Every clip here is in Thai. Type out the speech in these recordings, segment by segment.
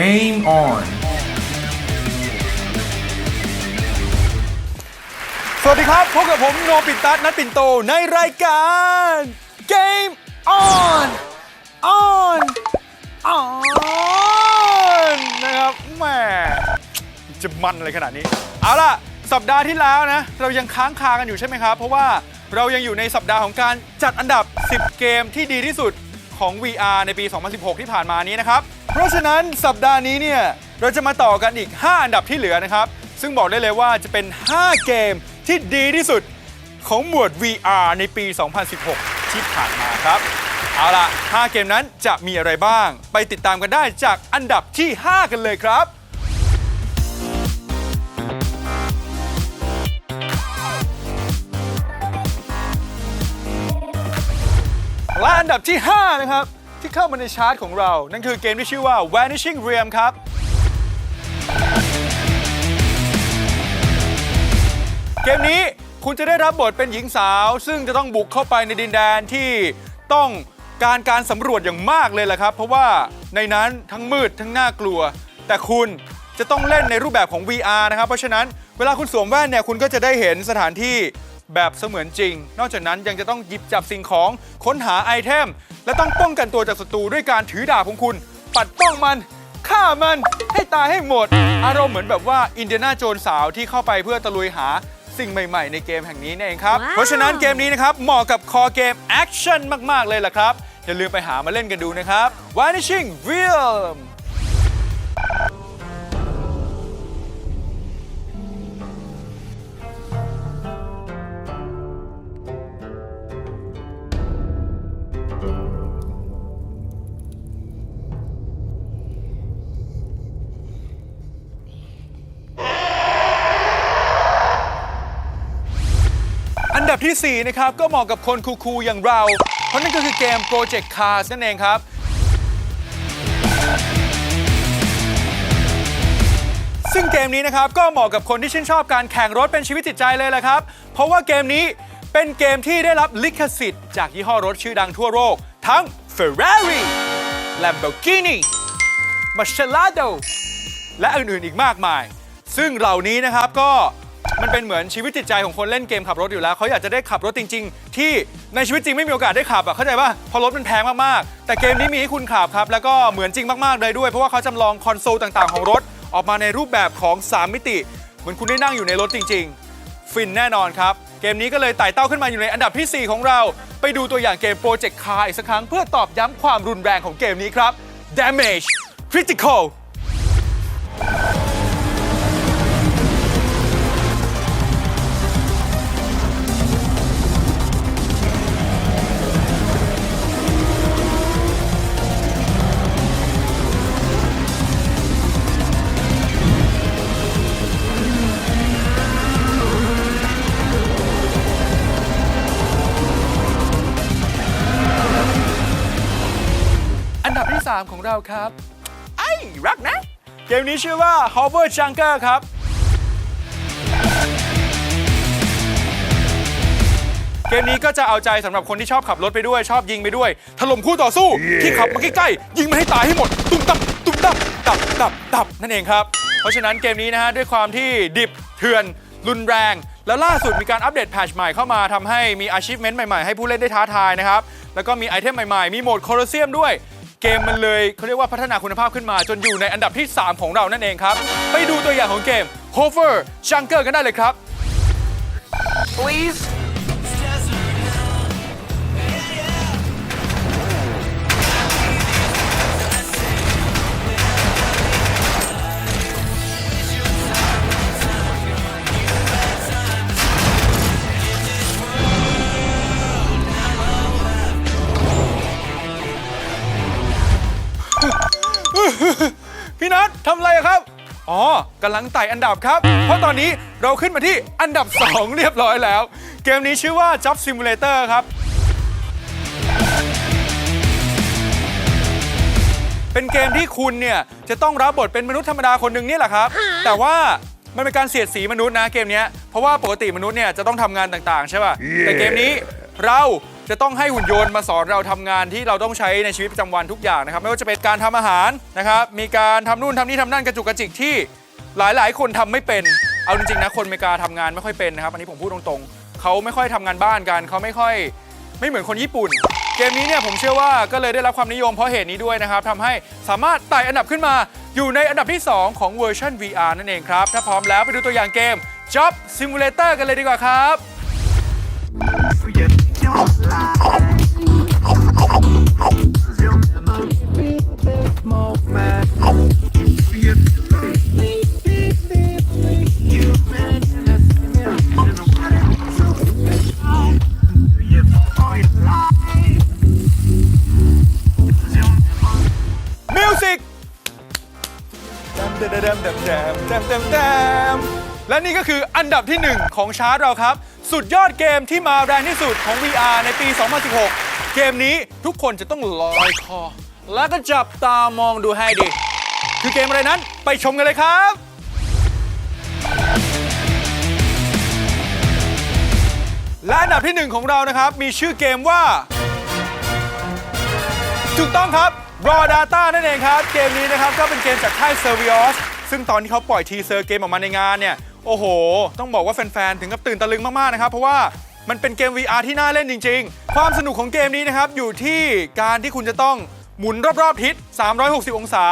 Game on สวัสดีครับ พบกับผมโนปิตัสนัทปิ่นโตในรายการ Game On On On นะครับแหมจะมันอะไรขนาดนี้ เอาล่ะ สัปดาห์ที่แล้วนะ เรายังค้างคากันอยู่ใช่ไหมครับ เพราะว่าเรายังอยู่ในสัปดาห์ของการจัดอันดับ 10 เกมที่ดีที่สุด ของ VR ในปี 2016 ที่ผ่านมานี้นะครับ เพราะฉะนั้นสัปดาห์นี้เนี่ย เราจะมาต่อกันอีก 5 อันดับที่เหลือนะครับ ซึ่งบอกได้เลยว่าจะเป็น 5 เกมที่ดีที่สุดของหมวด VR ในปี 2016 ที่ผ่านมาครับ เอาล่ะ 5 เกมนั้นจะมีอะไรบ้าง ไปติดตามกันได้จากอันดับที่ 5 กันเลยครับ และอันดับที่ 5 นะครับ ที่เข้ามาในชาร์ตของเรา นั่นคือเกมที่ชื่อว่า Vanishing Realm ครับ เกมนี้คุณจะได้รับบทเป็นหญิงสาว ซึ่งจะต้องบุกเข้าไปในดินแดนที่ต้องการการสำรวจอย่างมากเลยแหละครับ เพราะว่าในนั้นทั้งมืดทั้งน่ากลัว แต่คุณจะต้องเล่นในรูปแบบของ VR นะครับ เพราะฉะนั้นเวลาคุณสวมแว่นเนี่ยคุณก็จะได้เห็นสถานที่ แบบเสมือนจริง นอกจากนั้นยังจะต้องหยิบจับสิ่งของค้นหาไอเทม และต้องป้องกันตัวจากศัตรูด้วยการถือดาบของคุณ ปัดป้องมันฆ่ามันให้ตายให้หมด อารมณ์เหมือนแบบว่าอินเดียนาโจนสาวที่เข้าไปเพื่อตะลุยหาสิ่งใหม่ ๆ ในเกมแห่งนี้นี่เองครับ ว้าว เพราะฉะนั้นเกมนี้นะครับ เหมาะกับคอเกมแอคชั่นมาก ๆ เลยล่ะครับ อย่าลืมไปหามาเล่นกันดูนะครับ Vanishing Realm ทีสี่ 4 นะครับ ก็เหมาะกับคนคูลๆอย่างเรา เพราะนั่นก็คือเกม Project Cars นั่นเองครับ ซึ่งเกมนี้นะครับ ก็เหมาะกับคนที่ชื่นชอบการแข่งรถเป็นชีวิตจิตใจเลยแหละครับ เพราะว่าเกมนี้เป็นเกมที่ได้รับลิขสิทธิ์จากยี่ห้อรถชื่อดังทั่วโลก ทั้ง Ferrari Lamborghini m a r c e l a d o และอื่นๆอีกมากมาย ซึ่งเหล่านี้นะครับก็ มันเป็นเหมือนชีวิตจิตใจของคนเล่นเกมขับรถอยู่แล้วเขาอยากจะได้ขับรถจริง ๆ ที่ในชีวิตจริงไม่มีโอกาสได้ขับอะเข้าใจป่ะเพราะรถมันแพงมากๆ แต่เกมนี้มีให้คุณขับครับ แล้วก็เหมือนจริงมากๆเลยด้วย เพราะว่าเขาจำลองคอนโซลต่างๆของรถออกมาในรูปแบบของ 3 มิติ เหมือนคุณได้นั่งอยู่ในรถจริง ๆ ฟินแน่นอนครับ เกมนี้ก็เลยไต่เต้าขึ้นมาอยู่ในอันดับทีสี่4 ของเรา ไปดูตัวอย่างเกม Project Car อีกสักครั้ง เพื่อตอบย้ำความรุนแรงของเกมนี้ครับ Damage Critical 3 ของเราครับ ไอ้รักนะ เกมนี้ชื่อว่า Hover Junker ครับ เกมนี้ก็จะเอาใจสำหรับคนที่ชอบขับรถไปด้วย ชอบยิงไปด้วย ถล่มคู่ต่อสู้ ที่ขับมาใกล้ๆ ยิงมาให้ตายให้หมด ตุ้มตับตุ้มตับตับตับตับนั่นเองครับ เพราะฉะนั้นเกมนี้นะฮะด้วยความที่ดิบเถื่อนรุนแรง แล้วล่าสุดมีการอัปเดตแพทชใหม่เข้ามาทำให้มี achievement ใหม่ๆ ให้ผู้เล่นได้ท้าทายนะครับ แล้วก็มีไอเทมใหม่ๆ มีโหมดโคลอเซียมด้วย เกมมันเลยเขาเรียกว่าพัฒนาคุณภาพขึ้นมา จนอยู่ในอันดับที่ 3 ของเรานั่นเองครับ ไปดูตัวอย่างของเกม Hover Junker กันได้เลยครับ please พี่นัททำอะไรครับ อ๋อกำลังไต่อันดับครับ เพราะตอนนี้เราขึ้นมาที่อันดับ 2 เรียบร้อยแล้ว เกมนี้ชื่อว่า Job Simulator ครับ เป็นเกมที่คุณเนี่ย จะต้องรับบทเป็นมนุษย์ธรรมดาคนหนึ่งเนี่ยแหละครับ แต่ว่ามันเป็นการเสียดสีมนุษย์นะเกมนี้เพราะว่าปกติมนุษย์เนี่ยจะต้องทำงานต่างๆ ใช่ป่ะ แต่เกมนี้เรา จะต้องให้หุ่นยนต์มาสอนเราทำงานที่เราต้องใช้ในชีวิตประจำวันทุกอย่างนะครับ ไม่ว่าจะเป็นการทำอาหารนะครับ มีการทำนู่นทำนี่ทำนั่นกระจุกกระจิกที่หลายๆ คนทำไม่เป็น เอาจริงๆนะคนอเมริกาทำงานไม่ค่อยเป็นนะครับ อันนี้ผมพูดตรงๆ เขาไม่ค่อยทำงานบ้านกัน เขาไม่ค่อย ไม่เหมือนคนญี่ปุ่น เกมนี้เนี่ยผมเชื่อว่าก็เลยได้รับความนิยมเพราะเหตุนี้ด้วยนะครับทำให้สามารถไต่อันดับขึ้นมาอยู่ในอันดับที่ 2 ของเวอร์ชัน VR นั่นเองครับ ถ้าพร้อมแล้วไปดูตัวอย่างเกม Job Simulator กันเลยดีกว่าครับ สิกเต็มเต็มเต็มเต็มเต็มและนี่ก็คืออันดับที่ 1 ของชาร์ตเราครับ สุดยอดเกมที่มาแรงที่สุดของ VR ในปี 2016 เกมนี้ทุกคนจะต้องลอยคอ และก็จับตามองดูให้ดี คือเกมอะไรนั้นไปชมกันเลยครับและอันดับที่ 1 ของเรานะครับ มีชื่อเกมว่า ถูกต้องครับ Raw Data นั่นเองครับ เกมนี้นะครับก็เป็นเกมจากค่าย Servios ซึ่งตอนที่เขาปล่อยทีเซอร์เกมออกมาในงานเนี่ย โอ้โห ต้องบอกว่าแฟนๆ ถึงกับตื่นตะลึงมาก ๆ นะครับ เพราะว่ามันเป็นเกม VR ที่น่าเล่นจริง ๆ ความสนุกของเกมนี้นะครับ อยู่ที่การที่คุณจะต้องหมุนรอบ ๆ ทิศ 360 องศา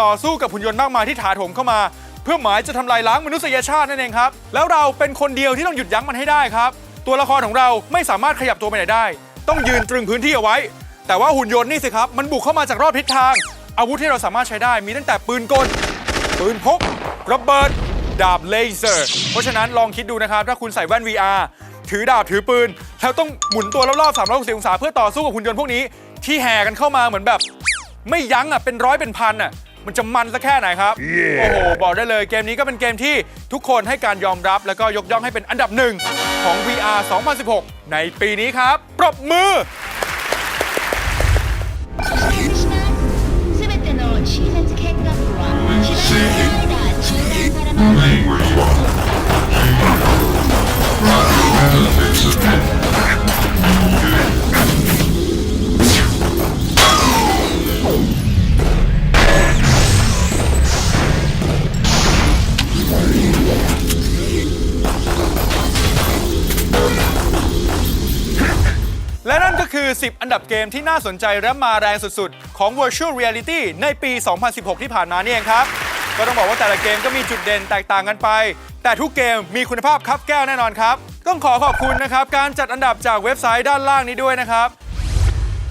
ต่อสู้กับหุ่นยนต์มากมายที่ถาโถมเข้ามา เพื่อหมายจะทำลายล้างมนุษยชาตินั่นเองครับแล้วเราเป็นคนเดียวที่ต้องหยุดยั้งมันให้ได้ครับตัวละครของเราไม่สามารถขยับตัวไปไหนได้ ต้องยืนตรึงพื้นที่เอาไว้ แต่ว่าหุ่นยนต์นี่สิครับ มันบุกเข้ามาจากรอบทิศทาง อาวุธที่เราสามารถใช้ได้มีตั้งแต่ปืนกล ปืนพก ระเบิด ดาบเลเซอร์ เพราะฉะนั้นลองคิดดูนะครับ ถ้าคุณใส่แว่น VR ถือดาบถือปืน แล้วต้องหมุนตัวรอบๆ360องศาเพื่อต่อสู้กับหุ่นยนต์พวกนี้ ที่แห่กันเข้ามาเหมือนแบบ ไม่ยั้งอะเป็นร้อยเป็นพันอะมันจะมันสักแค่ไหนครับโอ้โห บอกได้เลยเกมนี้ก็เป็นเกมที่ทุกคนให้การยอมรับ แล้วก็ยกย่องให้เป็นอันดับหนึ่งของ VR 2016 ในปีนี้ครับ ปรบมือ และนั่นก็คือ 10 อันดับเกมที่น่าสนใจและมาแรงสุด ๆ ของ Virtual Reality ในปี 2016 ที่ผ่านมานี่เองครับ ก็ต้องบอกว่าแต่ละเกมก็มีจุดเด่นแตกต่างกันไป แต่ทุกเกมมีคุณภาพครับแก้วแน่นอนครับ ต้องขอขอบคุณนะครับ การจัดอันดับจากเว็บไซต์ด้านล่างนี้ด้วยนะครับ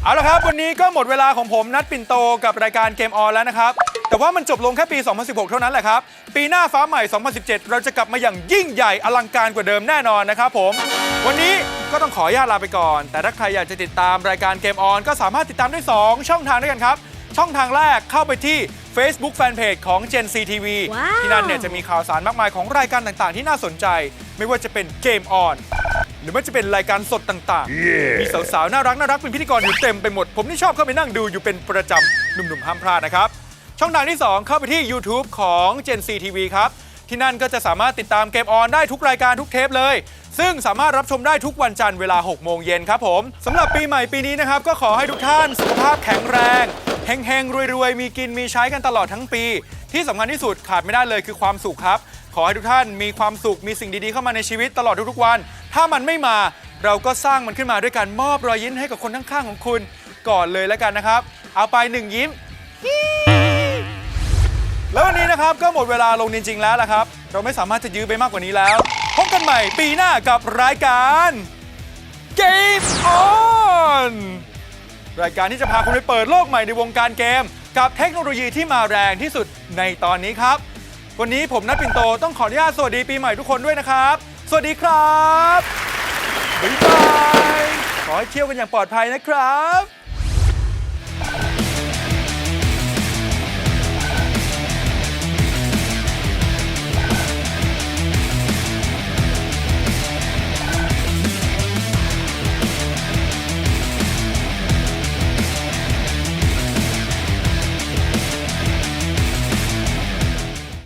เอาละครับวันนี้ก็หมดเวลาของผมนัดปิ่นโตกับรายการเกมออนแล้วนะครับ แต่ว่ามันจบลงแค่ปี 2016 เท่านั้นแหละครับ ปีหน้าฟ้าใหม่ 2017 เราจะกลับมาอย่างยิ่งใหญ่อลังการกว่าเดิมแน่นอนนะครับผม วันนี้ก็ต้องขออนุญาตลาไปก่อน แต่ถ้าใครอยากจะติดตามรายการเกมออนก็สามารถติดตามได้ 2 ช่องทางด้วยกันครับ ช่องทางแรกเข้าไปที่ Facebook Fanpage ของ Gen C TV ว้าว ที่นั่นเนี่ยจะมีข่าวสารมากมายของรายการต่างๆ ที่น่าสนใจ ไม่ว่าจะเป็นเกมออน หรือว่าจะเป็นรายการสดต่างๆ มีสาวๆ น่ารักน่ารักเป็นพิธีกรอยู่เต็มไปหมด ผมนี่ชอบเข้าไปนั่งดูอยู่เป็นประจำหนุ่มๆห้ามพลาดนะครับ ช่องทางที่ 2 เข้าไปที่ YouTube ของ Gen C TV ครับ ที่นั่นก็จะสามารถติดตามเกมออนได้ทุกรายการทุกเทปเลย ซึ่งสามารถรับชมได้ทุกวันจันทร์เวลา 6 โมงเย็นครับผมสำหรับปีใหม่ปีนี้นะครับ ก็ขอให้ทุกท่านสุขภาพแข็งแรงเฮงๆรวยๆ มีกินมีใช้กันตลอดทั้งปี ที่สำคัญที่สุดขาดไม่ได้เลยคือความสุขครับ ขอให้ทุกท่านมีความสุขมีสิ่งดีๆเข้ามาในชีวิตตลอดทุกๆวัน ถ้ามันไม่มาเราก็สร้างมันขึ้นมาด้วยการมอบรอยยิ้มให้กับคนข้างๆของคุณ ก่อนเลยแล้วกันนะครับ เอาไปหนึ่งยิ้ม แล้ววันนี้นะครับก็หมดเวลาลงจริงๆแล้วละครับ เราไม่สามารถจะยื้อไปมากกว่านี้แล้ว พบกันใหม่ปีหน้ากับรายการ Game On รายการที่จะพาคุณไปเปิดโลกใหม่ในวงการเกม กับเทคโนโลยีที่มาแรงที่สุดในตอนนี้ครับ วันนี้ผมนัทปินโตต้องขออนุญาตสวัสดีปีใหม่ทุกคนด้วยนะครับ สวัสดีครับบ๊ายบายขอให้เที่ยวกันอย่างปลอดภัยนะครับ